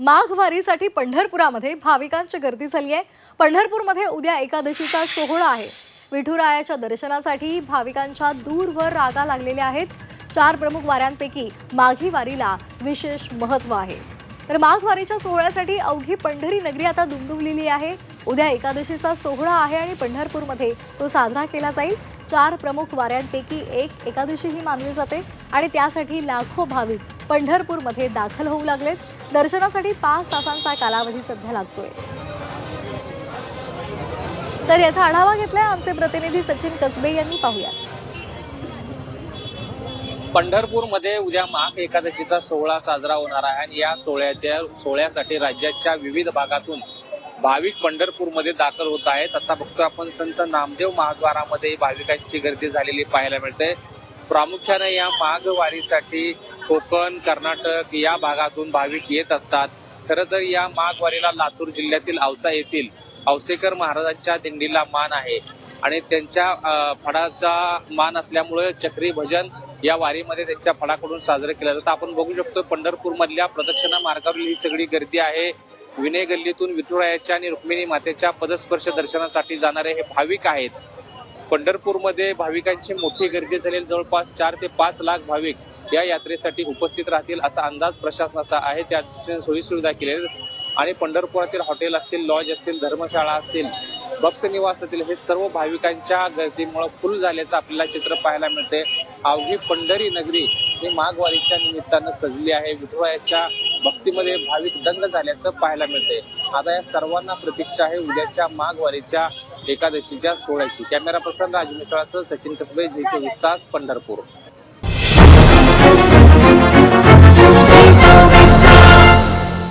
माघवारीसाठी पंढरपुरामध्ये भाविकांची गर्दी झाली आहे. पंढरपूरमध्ये उद्या एकादशीचा सोहळा आहे. विठुरायाच्या दर्शनासाठी भाविकांच्या दूरवर रागा लागलेल्या आहेत. चार प्रमुख वाऱ्यांपैकी माघी वारीला विशेष महत्त्व आहे. तर माघवारीच्या सोहळ्यासाठी अवघी पंढरी नगरी आता दुमदुमलेली आहे. उद्या एकादशीचा सोहळा आहे आणि पंढरपूरमध्ये तो साजरा केला जाईल. चार प्रमुख वाऱ्यांपैकी एक एकादशी ही मानली जाते आणि त्यासाठी लाखो भाविक पंढरपूरमध्ये दाखल होऊ लागलेत. दर्शनासाठी पाच तासांचा कालावधी सध्या लागतोय. तर याचा आढावा घेतलाय आमचे प्रतिनिधी सचिन कसबे यांनी पाहूयात. पंढरपूरमध्ये उद्या माघ एकादशीचा सोहळा साजरा होणार आहे आणि या सोहळ्याच्या सोहळ्यासाठी राज्याच्या विविध भागातून भाविक पंढरपूरमध्ये दाखल होत आहेत. आता बघतो आपण संत नामदेव महाद्वारामध्ये भाविकांची गर्दी झालेली पाहायला मिळते. प्रामुख्याने या माघ वारीसाठी कोकण कर्नाटक या भागातून भाविक येत असतात. खरं तर या माघवारीला लातूर जिल्ह्यातील औसा येथील औसेकर महाराजांच्या दिंडीला मान आहे आणि त्यांच्या फडाचा मान असल्यामुळे चक्री भजन या वारीमध्ये त्यांच्या फडाकडून साजरं केलं जातं आपण बघू शकतो पंढरपूर मधल्या प्रदक्षिणा मार्गावरील ही सगळी गर्दी आहे. विनय गल्लीतून विठुरायाच्या आणि रुक्मिणी मातेच्या पदस्पर्श दर्शनासाठी जाणारे हे भाविक आहेत. पंढरपूरमध्ये भाविकांची मोठी गर्दी झालेली जवळपास चार ते पाच लाख भाविक या यात्रेसाठी उपस्थित राहतील असा अंदाज प्रशासनाचा आहे. त्या सोयीसुविधा केलेल्या आणि पंढरपुरातील हॉटेल असतील लॉज असतील धर्मशाळा असतील भक्त निवास असतील हे सर्व भाविकांच्या गर्दीमुळे फुल झाल्याचं आपल्याला चित्र पाहायला मिळते अवघी पंढरी नगरी ही माघवारीच्या निमित्तानं सजली आहे. विठुरायाच्या भक्तीमध्ये भाविक दंग झाल्याचं पाहायला मिळते आता या सर्वांना प्रतीक्षा आहे. उद्याच्या माघवारीच्या एकादशीच्या सोहळ्याची. कॅमेरा पर्सन राज मिसळासह सचिन कसबे झी विस्तास पंढरपूर.